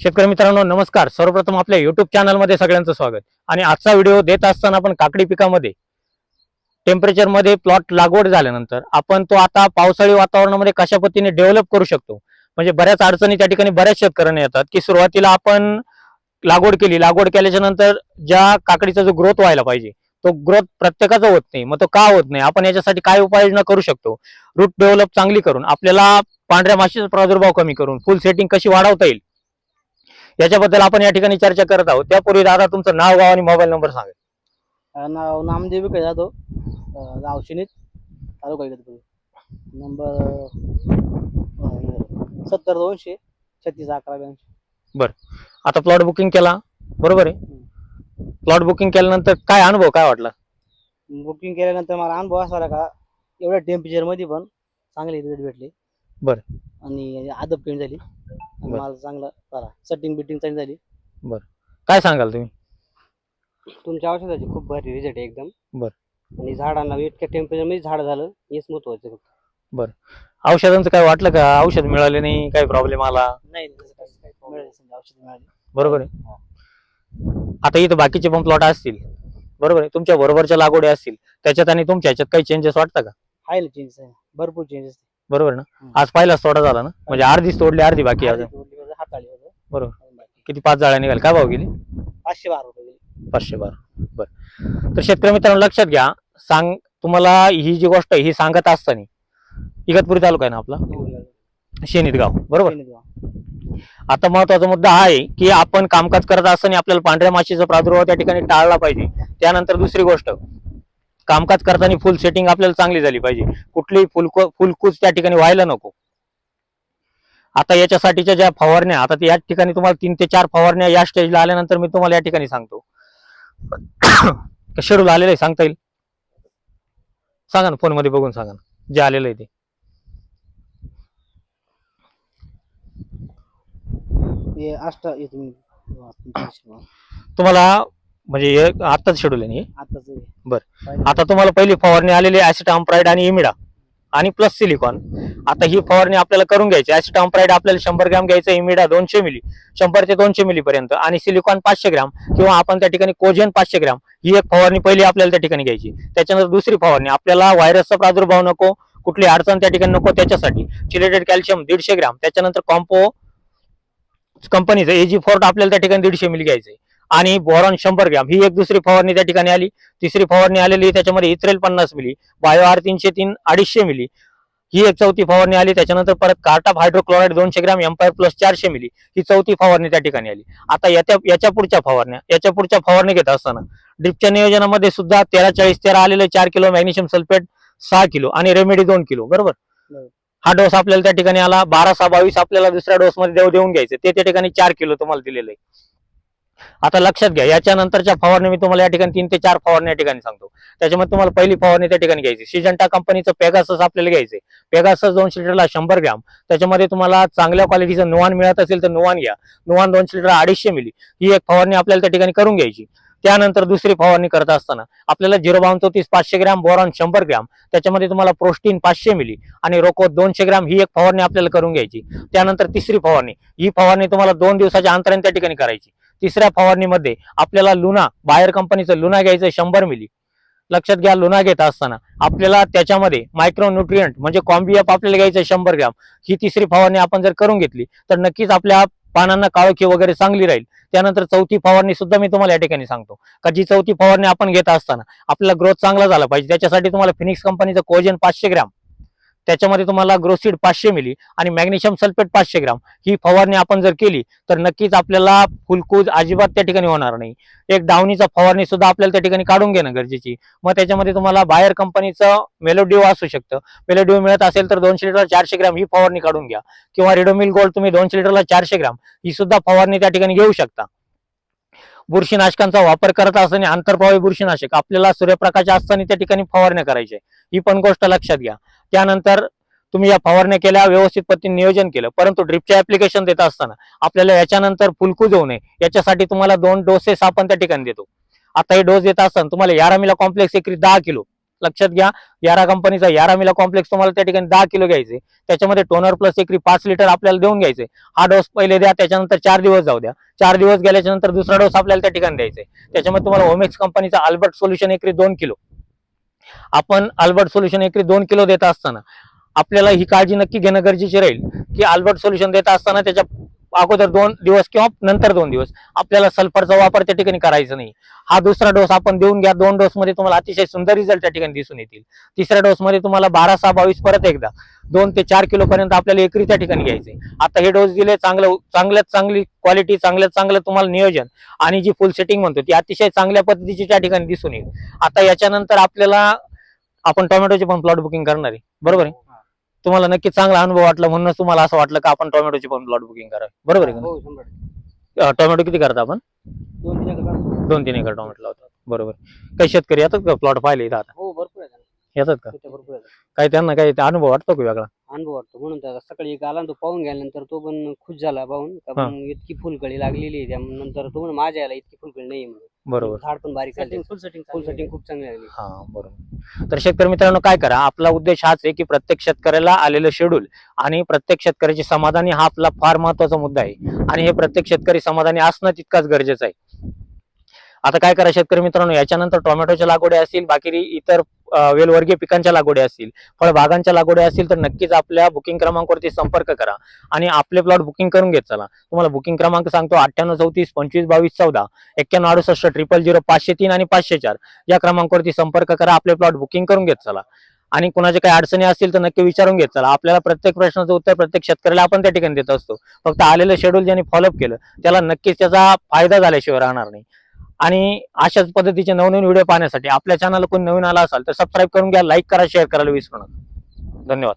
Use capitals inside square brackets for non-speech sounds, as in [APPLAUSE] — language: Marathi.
शेतकरी मित्रांनो नमस्कार. सर्वप्रथम आपल्या युट्यूब चॅनलमध्ये सगळ्यांचं स्वागत. आणि आजचा व्हिडिओ देत असताना आपण काकडी पिकामध्ये टेम्परेचरमध्ये प्लॉट लागवड झाल्यानंतर आपण तो आता पावसाळी वातावरणामध्ये कशा पद्धतीने डेव्हलप करू शकतो? म्हणजे बऱ्याच अडचणी त्या ठिकाणी बऱ्याच शेतकऱ्यांना येतात की सुरुवातीला आपण लागवड केली. लागवड केल्याच्यानंतर ज्या काकडीचा जो ग्रोथ व्हायला पाहिजे तो ग्रोथ प्रत्येकाचा होत नाही. मग तो का होत नाही? आपण याच्यासाठी काय उपाययोजना करू शकतो? रूट डेव्हलप चांगली करून आपल्याला पांढऱ्या माशीचा प्रादुर्भाव कमी करून फुल सेटिंग कशी वाढवता येईल? याच्याबद्दल आपण या ठिकाणी चर्चा करत आहोत. त्यापूर्वी दादा तुमचं नाव गाव आणि मोबाईल नंबर सांगा. नाव नामदेव विकत जातो अ, गाव शिनीत तालुका इगतपुरी. नंबर सत्तर दोनशे छत्तीस अकरा ब्याऐंशी. आता प्लॉट बुकिंग केला. बरोबर आहे? प्लॉट बुकिंग केल्यानंतर काय अनुभव काय वाटला? बुकिंग केल्यानंतर मला अनुभव असा का एवढ्या टेम्परेचरमध्ये पण चांगले रिझल्ट भेटले. बरं. आणि आदब पेंट झाली. आणि. मला चांगलं झाला सेटिंग बिटिंग चांगली झाली. काय सांगाल तुम्ही? तुमच्या औषधाची खूप भारी रिझल्ट आहे एकदम. बरं. आणि झाडांना इतक्या टेम्परेचरमध्ये झाड झालं हेच महत्वाचं फक्त. औषधांचं काय वाटलं का? औषध मिळाले नाही काही प्रॉब्लेम आला? नाही तसं काही- काही मिळाली समजा औषध मिळाली. बरोबर आहे. आता इथं बाकीचे पण प्लॉट असतील. बरोबर आहे. तुमच्या बरोबरच्या लागवडी असतील. त्याच्यात आणि तुमच्या ह्याच्यात काही चेंजेस वाटतं का? आहे चेंजेस आहे. भरपूर चेंजेस बरोबर ना. आज पहिलाच तोडा झाला ना? म्हणजे अर्धीच तोडली अर्धी बाकी आहे अजून. हाताळी होतं. बरोबर. किती पाच जाळ्या निघाल काय भाव गेली? पाचशे बारा रुपये गेले. पाचशे बारा. बरं. तर शेतकरी मित्रांनो लक्षात घ्या. सांग तुम्हाला ही जी गोष्ट आहे ही सांगत असताना इगतपुरी तालुका आहे ना आपला? शेनीत गाव. बरोबर? शेणी देवा. आता महत्त्वाचा मुद्दा हा आहे की आपण कामकाज करत असताना आपल्याला पांढऱ्या माशीचा प्रादुर्भाव त्या ठिकाणी टाळला पाहिजे. त्यानंतर दुसरी गोष्ट कामकाज करताना फुल सेटिंग आपल्याला चांगली झाली पाहिजे. कुठलीही फुलको फुलकूच त्या ठिकाणी व्हायला नको. आता याच्यासाठीच्या ज्या फवारण्या आता या ठिकाणी तुम्हाला तीन ते चार फवारण्या या स्टेजला आल्यानंतर मी तुम्हाला या ठिकाणी सांगतो. [COUGHS] शेड्यूल आलेलं आहे सांगता येईल? सांगा ना फोनमध्ये बघून सांगा ना. जे आलेलं आहे ते. तुम्हाला म्हणजे आत्ताच शेड्यूल आहे हे? आताच हे. बरं. आता तुम्हाला पहिली फवारणी आलेली ऍसिटामप्राईड आणि इमिडा आणि प्लस सिलिकॉन. आता ही फवारणी आपल्याला करून घ्यायची. ऍसिटामप्राईड आपल्याला शंभर ग्रॅम घ्यायचं इमिडा दोनशे मिली शंभर ते दोनशे मिली पर्यंत आणि सिलिकॉन पाचशे ग्रॅम किंवा आपण त्या ठिकाणी कोजेन पाचशे ग्रॅम ही एक फवारणी पहिली आपल्याला त्या ठिकाणी घ्यायची. त्याच्यानंतर दुसरी फवारणी. आपल्याला व्हायरसचा प्रादुर्भाव नको कुठली अडचण त्या ठिकाणी नको त्याच्यासाठी चिलेटेड कॅल्शियम दीडशे ग्रॅम. त्याच्यानंतर कॉम्पो कंपनीचं एजी फोर्ट आपल्याला त्या ठिकाणी दीडशे मिली घ्यायचंय. आणि बोरॉन शंभर ग्रॅम. ही एक दुसरी फवारणी त्या ठिकाणी आली. तिसरी फवारणी आलेली त्याच्यामध्ये इथ्रेल पन्नास मिली बायो आर तीनशे तीन अडीचशे मिली. ही एक चौथी फवारणी आली. त्याच्यानंतर परत कार्टाप हायड्रोक्लोराईड दोनशे ग्रॅम एम्पायर प्लस चारशे मिली. ही चौथी फवारणी त्या ठिकाणी आली. आता याच्या याच्या पुढच्या फवारण्या याच्या पुढच्या फवारणी घेत असताना ड्रिपच्या नियोजनामध्ये सुद्धा तेरा चाळीस तेरा आलेले चार किलो मॅग्नेशियम सल्फेट सहा किलो आणि रेमेडी दोन किलो. बरोबर. हा डोस आपल्याला त्या ठिकाणी आला. बारा सहा बावीस आपल्याला दुसऱ्या डोस मध्ये देऊ देऊन घ्यायचं. ते त्या ठिकाणी चार किलो तुम्हाला दिलेलं आहे. आता लक्षात घ्या याच्यानंतरच्या फवारणी मी तुम्हाला या ठिकाणी तीन ते चार फवारणी या ठिकाणी सांगतो. त्याच्यामध्ये तुम्हाला पहिली फवारणी त्या ठिकाणी घ्यायची. सिजंटा कंपनीचं पेगासस आपल्याला घ्यायचे पेगासस दोनशे लिटरला शंभर ग्रॅम. त्याच्यामध्ये तुम्हाला चांगल्या क्वालिटीचं नुवान मिळत असेल तर नुवान घ्या. नुवान दोनशे लिटर अडीचशे मिली ही एक फवारणी आपल्याला त्या ठिकाणी करून घ्यायची. त्यानंतर दुसरी फवारणी करत असताना आपल्याला झिरो बावन चौतीस पाचशे ग्रॅम बोरॉन शंभर ग्रॅम. त्याच्यामध्ये तुम्हाला प्रोस्टीन पाचशे मिली आणि रोको दोनशे ग्रॅम ही एक फवारणी आपल्याला करून घ्यायची. त्यानंतर तिसरी फवारणी. ही फवारणी तुम्हाला दोन दिवसाच्या अंतराने त्या ठिकाणी करायची. तिसऱ्या फवारणीमध्ये आपल्याला लुना बाहेर कंपनीचं लुना घ्यायचं शंभर मिली लक्षात घ्या लुना घेत असताना. आपल्याला त्याच्यामध्ये मायक्रो न्यूट्रियंट म्हणजे कॉम्बियप आपल्याला घ्यायचं शंभर ग्रॅम. ही तिसरी फवारणी आपण जर करून घेतली तर नक्कीच आपल्या पानांना काळोखी वगैरे चांगली राहील. त्यानंतर चौथी फवारणी सुद्धा मी तुम्हाला या ठिकाणी सांगतो. का जी चौथी फवारणी आपण घेत असताना आपला ग्रोथ चांगला झाला पाहिजे. त्याच्यासाठी तुम्हाला फिनिक्स कंपनीचं कोजन पाचशे ग्रॅम त्याच्यामध्ये तुम्हाला ग्रोसिड पाचशे मिली आणि मॅग्नेशियम सल्फेट पाचशे ग्राम ही फवारणी आपण जर केली तर नक्कीच आपल्याला फुलकूज अजिबात त्या ठिकाणी होणार नाही. एक डावणीचा फवारणी सुद्धा आपल्याला त्या ठिकाणी काढून घेणं गरजेची. मग त्याच्यामध्ये तुम्हाला बाहेर कंपनीचं मेलोडिओ असू शकतं. मेलोडिओ मिळत असेल तर दोनशे लिटरला चारशे ग्राम ही फवारणी काढून घ्या. किंवा रेडोमिल गोल्ड तुम्ही दोनशे लिटरला चारशे ग्राम ही सुद्धा फवारणी त्या ठिकाणी घेऊ शकता. बुरशीनाशकांचा वापर करत असताना आंतरप्रवाही बुरशीनाशक. आपल्याला सूर्यप्रकाश असताना त्या ठिकाणी फवारण्या करायचे. ही पण गोष्ट लक्षात घ्या. त्यानंतर तुम्ही या फवारण्या केल्या व्यवस्थित पद्धतीने नियोजन केलं. परंतु ड्रिपचे ऍप्लिकेशन देत असताना आपल्याला याच्यानंतर फुलकूज होऊ नये. याच्यासाठी तुम्हाला दोन डोसेस आपण त्या ठिकाणी देतो. आता हे डोस देत असताना तुम्हाला यारामीला कॉम्प्लेक्स एकरी दहा किलो. लक्षात घ्या. यारा कंपनीचा यारा मिला कॉम्प्लेक्स तुम्हाला त्या ठिकाणी दहा किलो घ्यायचे. त्याच्यामध्ये टोनर प्लस एकरी पाच लिटर आपल्याला देऊन घ्यायचे. हा डोस पहिले द्या त्याच्यानंतर चार दिवस जाऊ द्या. चार दिवस गेल्याच्यानंतर दुसरा डोस आपल्याला त्या ठिकाणी द्यायचा. त्याच्यामध्ये तुम्हाला ओमेक्स कंपनीचा अल्बर्ट सोल्युशन एकरी दोन किलो. आपण अल्बर्ट सोल्युशन एकरी दोन किलो देत असताना आपल्याला ही काळजी नक्की घेणं गरजेची राहील. की अल्बर्ट सोल्युशन देत असताना त्याच्या अगोदर दोन दिवस किंवा नंतर दोन दिवस. आपल्याला सल्फरचा वापर त्या ठिकाणी करायचा नाही. हा दुसरा डोस आपण देऊन घ्या. दोन डोस मध्ये तुम्हाला अतिशय सुंदर रिझल्ट त्या ठिकाणी दिसून येतील. तिसऱ्या डोस मध्ये तुम्हाला बारा सहा बावीस परत एकदा दोन ते चार किलो पर्यंत आपल्याला एकरी त्या ठिकाणी घ्यायचे. आता हे डोस दिले चांगलं चांगल्यात चांगली क्वालिटी चांगल्यात चांगलं तुम्हाला नियोजन आणि जी फुल सेटिंग म्हणतो ती अतिशय चांगल्या पद्धतीची त्या ठिकाणी दिसून येईल. आता याच्यानंतर आपल्याला आपण टोमॅटोचे पण प्लॉट बुकिंग करणार आहे. बरोबर आहे? तुम्हाला नक्की चांगला अनुभव वाटला म्हणूनच तुम्हाला असं वाटलं का आपण टोमॅटोचे पण प्लॉट बुकिंग करावे बरोबर आहे का हो शंभर टक्के. नाही? अं, टोमॅटो किती करता आपण? दोन तीन एकर काढतो. दोन तीन एकर टोमॅटो लावतात बरोबर. काही शेतकरी येतात का? प्लॉट पाहिले इथं आता? हो भरपूर आहे येतात का? त्याच्या भरपूर आहे काही त्यांना काही अनुभव वाटतो का वेगळा? अनुभव वाटतो. म्हणून त्याला सकाळी एक आला तो पाहून गेल्यानंतर तो पण खुश झाला पाहून. का हा. पण इतकी फुलकळी लागलेली आहे त्यानंतर तो म्हणे माझ्या याला इतकी फुलकळी नाही म्हणून. बरोबर. झाड पण बारीक झाले. फुल सेटिंग फुल सेटिंग खूप चांगली हा बरोबर. तर शेतकरी मित्रांनो काय करा? आपला उद्देश हाच आहे की प्रत्येक शेतकऱ्याला आलेलं शेड्यूल आणि प्रत्येक शेतकऱ्याची समाधानी हा आपला फार महत्त्वाचा मुद्दा आहे. आणि हे प्रत्येक शेतकरी समाधानी असणं तितकाच गरजेचं आहे. आता काय करा शेतकरी मित्रांनो याच्यानंतर टोमॅटोच्या लागवडी असतील बाकी इतर वेलवर्गीय पिकांच्या लागवडी असतील फळबागांच्या लागवडी असतील तर नक्कीच आपल्या बुकिंग क्रमांकावरती संपर्क करा आणि आपले प्लॉट बुकिंग करून घेत चला. तुम्हाला बुकिंग क्रमांक सांगतो अठ्ठ्याण्णव चौतीस पंचवीस बावीस चौदा एक्क्याण्णव अडुसष्ट ट्रिपल झिरो पाचशे तीन आणि पाचशे चार या क्रमांकावरती संपर्क करा आपले प्लॉट बुकिंग करून घेत चला. आणि कुणाचे काही अडचणी असतील तर नक्की विचारून घेत चला. आपल्याला प्रत्येक प्रश्नाचं उत्तर प्रत्येक शेतकऱ्याला आपण त्या ठिकाणी देत असतो. फक्त आलेलं शेड्यूल ज्यांनी फॉलोअप केलं त्याला नक्कीच त्याचा फायदा झाल्याशिवाय राहणार नाही. आणि अशाच पद्धतीचे नवनवीन व्हिडिओ पाहण्यासाठी आपल्या चॅनलला कोणी नवीन आला असाल तर सबस्क्राईब करून घ्या लाईक करा शेअर करायला विसरू नका. धन्यवाद.